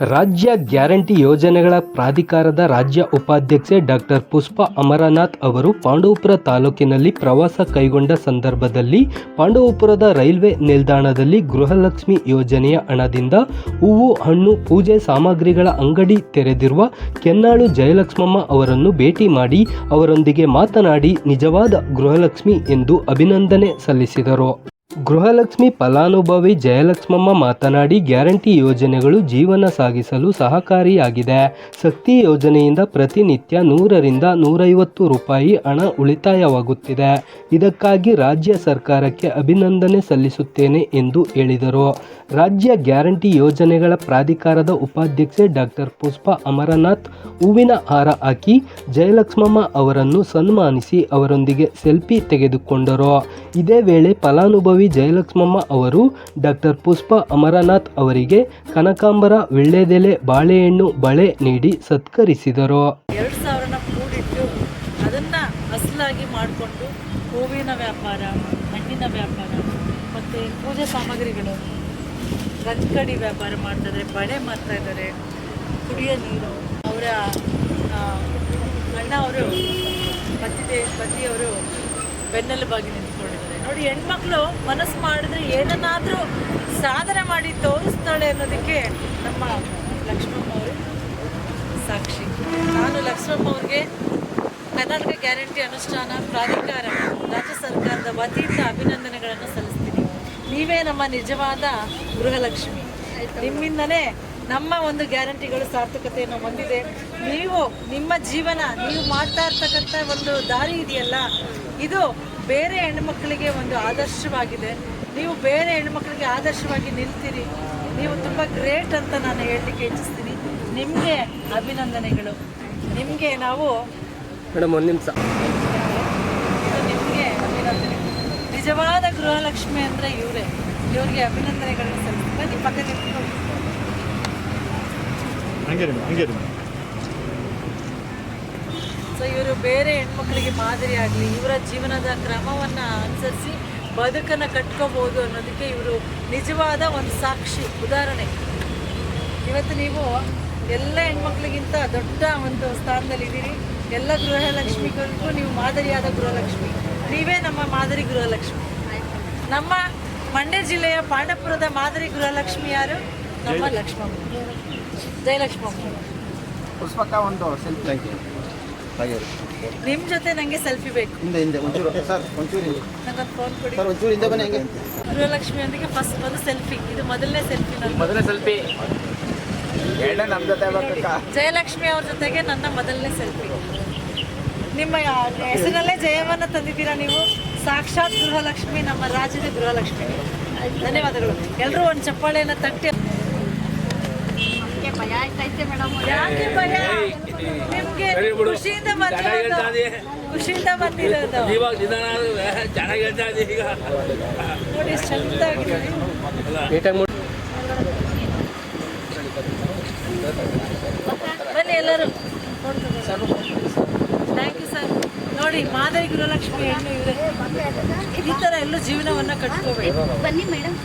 ರಾಜ್ಯ ಗ್ಯಾರಂಟಿ ಯೋಜನೆಗಳ ಪ್ರಾಧಿಕಾರದ ರಾಜ್ಯ ಉಪಾಧ್ಯಕ್ಷೆ ಡಾಕ್ಟರ್ ಪುಷ್ಪ ಅಮರನಾಥ್ ಅವರು ಪಾಂಡವಪುರ ತಾಲೂಕಿನಲ್ಲಿ ಪ್ರವಾಸ ಕೈಗೊಂಡ ಸಂದರ್ಭದಲ್ಲಿ ಪಾಂಡವಪುರದ ರೈಲ್ವೆ ನಿಲ್ದಾಣದಲ್ಲಿ ಗೃಹಲಕ್ಷ್ಮಿ ಯೋಜನೆಯ ಹಣದಿಂದ ಹೂವು, ಹಣ್ಣು, ಪೂಜೆ ಸಾಮಗ್ರಿಗಳ ಅಂಗಡಿ ತೆರೆದಿರುವ ಕೆನ್ನಾಳು ಜಯಲಕ್ಷ್ಮಮ್ಮ ಅವರನ್ನು ಭೇಟಿ ಮಾಡಿ ಅವರೊಂದಿಗೆ ಮಾತನಾಡಿ ನಿಜವಾದ ಗೃಹಲಕ್ಷ್ಮಿ ಎಂದು ಅಭಿನಂದನೆ ಸಲ್ಲಿಸಿದರು. ಗೃಹಲಕ್ಷ್ಮಿ ಫಲಾನುಭವಿ ಜಯಲಕ್ಷ್ಮಮ್ಮ ಮಾತನಾಡಿ ಗ್ಯಾರಂಟಿ ಯೋಜನೆಗಳು ಜೀವನ ಸಾಗಿಸಲು ಸಹಕಾರಿಯಾಗಿದೆ. ಶಕ್ತಿ ಯೋಜನೆಯಿಂದ ಪ್ರತಿನಿತ್ಯ ನೂರರಿಂದ ನೂರೈವತ್ತು ರೂಪಾಯಿ ಹಣ ಉಳಿತಾಯವಾಗುತ್ತಿದೆ. ಇದಕ್ಕಾಗಿ ರಾಜ್ಯ ಸರ್ಕಾರಕ್ಕೆ ಅಭಿನಂದನೆ ಸಲ್ಲಿಸುತ್ತೇನೆ ಎಂದು ಹೇಳಿದರು. ರಾಜ್ಯ ಗ್ಯಾರಂಟಿ ಯೋಜನೆಗಳ ಪ್ರಾಧಿಕಾರದ ಉಪಾಧ್ಯಕ್ಷೆ ಡಾಕ್ಟರ್ ಪುಷ್ಪ ಅಮರನಾಥ್ ಹೂವಿನ ಹಾರ ಹಾಕಿ ಜಯಲಕ್ಷ್ಮಮ್ಮ ಅವರನ್ನು ಸನ್ಮಾನಿಸಿ ಅವರೊಂದಿಗೆ ಸೆಲ್ಫಿ ತೆಗೆದುಕೊಂಡರು. ಇದೇ ವೇಳೆ ಫಲಾನುಭವಿ ಜಯಲಕ್ಷ್ಮಮ್ಮ ಅವರು ಡಾಕ್ಟರ್ ಪುಷ್ಪ ಅಮರನಾಥ್ ಅವರಿಗೆ ಕನಕಾಂಬರ, ವಿಳ್ಳೆದೆಲೆ, ಬಾಳೆಹಣ್ಣು, ಬಳೆ ನೀಡಿ ಸತ್ಕರಿಸಿದರು. ಎರಡು ಸಾವಿರನ ಕೂಡಿಟ್ಟು ಅದನ್ನು ಅಸಲಾಗಿ ಮಾಡಿಕೊಂಡು ಹೂವಿನ ವ್ಯಾಪಾರ ಹಣ್ಣಿನ ವ್ಯಾಪಾರ ಮತ್ತು ಪೂಜೆ ಸಾಮಗ್ರಿಗಳು ಗಂಜ್ಕಡಿ ವ್ಯಾಪಾರ ಮಾಡ್ತಾಯಿದ್ದಾರೆ ಬಳೆ ಮಾಡ್ತಾ ಇದ್ದಾರೆ, ಕುಡಿಯೋ ನೀರು. ಅವರ ಅಣ್ಣ ಅವರು ಪತಿದೇ ಪತಿಯವರು ಬೆನ್ನೆಲುಬಾಗಿ ನಿಂತ್ಕೊಂಡಿದ್ದಾರೆ. ನೋಡಿ, ಹೆಣ್ಮಕ್ಳು ಮನಸ್ಸು ಮಾಡಿದ್ರೆ ಏನನ್ನಾದರೂ ಸಾಧನೆ ಮಾಡಿ ತೋರಿಸ್ತಾಳೆ ಅನ್ನೋದಕ್ಕೆ ನಮ್ಮ ಲಕ್ಷ್ಮಮ್ಮ ಅವರು ಸಾಕ್ಷಿ. ನಾನು ಲಕ್ಷ್ಮಮ್ಮ ಅವ್ರಿಗೆ ಕರ್ನಾಟಕ ಗ್ಯಾರಂಟಿ ಅನುಷ್ಠಾನ, ಪ್ರಾಧಿಕಾರ, ರಾಜ್ಯ ಸರ್ಕಾರದ ವತಿಯಿಂದ ಅಭಿನಂದನೆಗಳನ್ನು ಸಲ್ಲಿಸ್ತೀನಿ. ನೀವೇ ನಮ್ಮ ನಿಜವಾದ ಗೃಹಲಕ್ಷ್ಮಿ. ನಿಮ್ಮಿಂದನೇ ನಮ್ಮ ಒಂದು ಗ್ಯಾರಂಟಿಗಳು ಸಾರ್ಥಕತೆಯನ್ನು ಹೊಂದಿದೆ. ನೀವು ನಿಮ್ಮ ಜೀವನ, ನೀವು ಮಾಡ್ತಾ ಇರ್ತಕ್ಕಂಥ ಒಂದು ದಾರಿ ಇದೆಯಲ್ಲ, ಇದು ಬೇರೆ ಹೆಣ್ಮಕ್ಳಿಗೆ ಒಂದು ಆದರ್ಶವಾಗಿದೆ. ನೀವು ಬೇರೆ ಹೆಣ್ಮಕ್ಳಿಗೆ ಆದರ್ಶವಾಗಿ ನಿಲ್ತೀರಿ. ನೀವು ತುಂಬ ಗ್ರೇಟ್ ಅಂತ ನಾನು ಹೇಳಲಿಕ್ಕೆ ಇಚ್ಛಿಸ್ತೀನಿ. ನಿಮಗೆ ಅಭಿನಂದನೆಗಳು. ನಿಮಗೆ ನಾವು ಮೇಡಮ್ ಒಂದು ನಿಮಿಷ. ಇದು ನಿಮಗೆ ಅಭಿನಂದನೆ. ನಿಜವಾದ ಗೃಹಲಕ್ಷ್ಮಿ ಅಂದರೆ ಇವರೇ. ಇವರಿಗೆ ಅಭಿನಂದನೆಗಳನ್ನು ಸಲ್ಲಿಸ್ತೀನಿ. ಪಕ್ಕದಲ್ಲಿ ಪಕ್ಕ ನಿಂತ್ಕೊಳ್ಳಿ. ಹಂಗೆ ಹಂಗೆ ರೀ ಸೊ ಇವರು ಬೇರೆ ಹೆಣ್ಮಕ್ಳಿಗೆ ಮಾದರಿ ಆಗಲಿ ಇವರ ಜೀವನದ ಕ್ರಮವನ್ನು ಅನುಸರಿಸಿ ಬದುಕನ್ನು ಕಟ್ಕೋಬೋದು ಅನ್ನೋದಕ್ಕೆ ಇವರು ನಿಜವಾದ ಒಂದು ಸಾಕ್ಷಿ. ಉದಾಹರಣೆ ಇವತ್ತು ನೀವು ಎಲ್ಲ ಹೆಣ್ಮಕ್ಳಿಗಿಂತ ದೊಡ್ಡ ಒಂದು ಸ್ಥಾನದಲ್ಲಿ ಇದ್ದೀರಿ. ಎಲ್ಲ ಗೃಹಲಕ್ಷ್ಮಿಗಳಿಗೂ ನೀವು ಮಾದರಿಯಾದ ಗೃಹಲಕ್ಷ್ಮಿ. ನೀವೇ ನಮ್ಮ ಮಾದರಿ ಗೃಹಲಕ್ಷ್ಮಿ. ನಮ್ಮ ಮಂಡ್ಯ ಜಿಲ್ಲೆಯ ಪಾಂಡಪುರದ ಮಾದರಿ ಗೃಹಲಕ್ಷ್ಮಿ ಯಾರು? ನಮ್ಮ ಲಕ್ಷ್ಮಮ್ಮ. ಜಯಲಕ್ಷ್ಮಮ್ಮ. ಪುಷ್ಪಕ ಒಂದು ಸೆಲ್ಫಿ ಹಾಗೆ ನಿಮ್ಮ ಜೊತೆ ನನಗೆ ಸೆಲ್ಫಿ ಬೇಕು. ಹಿಂದೆ ಹಿಂದೆ ಒಂಚೂರು. ಸರ್ ಒಂಚೂರು ಹಿಂದೆ. ನನಗೊಂದು ಫೋನ್ ಕೊಡಿ. ಸರ್ ಒಂಚೂರು ಹಿಂದೆ ಬನ್ನಿ ಹಂಗೆ. ಗೃಹಲಕ್ಷ್ಮಿಯೊಂದಿಗೆ ಫಸ್ಟ್ ಒಂದು ಸೆಲ್ಫಿ ಇದು ಮೊದಲನೇ ಸೆಲ್ಫಿ ನನ್ನ ಮೊದಲನೇ ಸೆಲ್ಫಿ ಎರಡನೇ ನಮ್ಮ ಜೊತೆ ಜಯಲಕ್ಷ್ಮಿ ಅವ್ರ ಜೊತೆಗೆ ನನ್ನ ಮೊದಲನೇ ಸೆಲ್ಫಿ ನಿಮ್ಮ ಹೆಸರಲ್ಲೇ ಜಯವನ್ನು ತಂದಿದ್ದೀರಾ ನೀವು? ಸಾಕ್ಷಾತ್ ಗೃಹಲಕ್ಷ್ಮಿ ನಮ್ಮ ರಾಜ್ಯದ ಗೃಹಲಕ್ಷ್ಮಿ. ಧನ್ಯವಾದಗಳು. ಎಲ್ಲರೂ ಒಂದು ಚಪ್ಪಾಳೆಯನ್ನು ತಟ್ಟಿ. ಯಾಕೆ ನಿಮ್ಗೆ ಖುಷಿಯಿಂದ ಬಂದಿರೋದು. ಖುಷಿಯಿಂದ ಬಂದಿರೋದು. ಇವಾಗ ನಿಧಾನ ಚೆನ್ನಾಗಿ ಹೇಳ್ತಾ ಇದೆ ಈಗ. ನೋಡಿ ಎಷ್ಟು ಚಂದಾಗಿದೆ ಬನ್ನಿ ಎಲ್ಲರೂ. ಥ್ಯಾಂಕ್ ಯು ಸರ್ ನೋಡಿ ಮಾದರಿ ಗೃಹಲಕ್ಷ್ಮಿ ಹೆಣ್ಣು ಇದೆ. ಈ ಥರ ಎಲ್ಲೂ ಜೀವನವನ್ನು ಕಟ್ಕೋಬೇಕು ಬನ್ನಿ ಮೇಡಮ್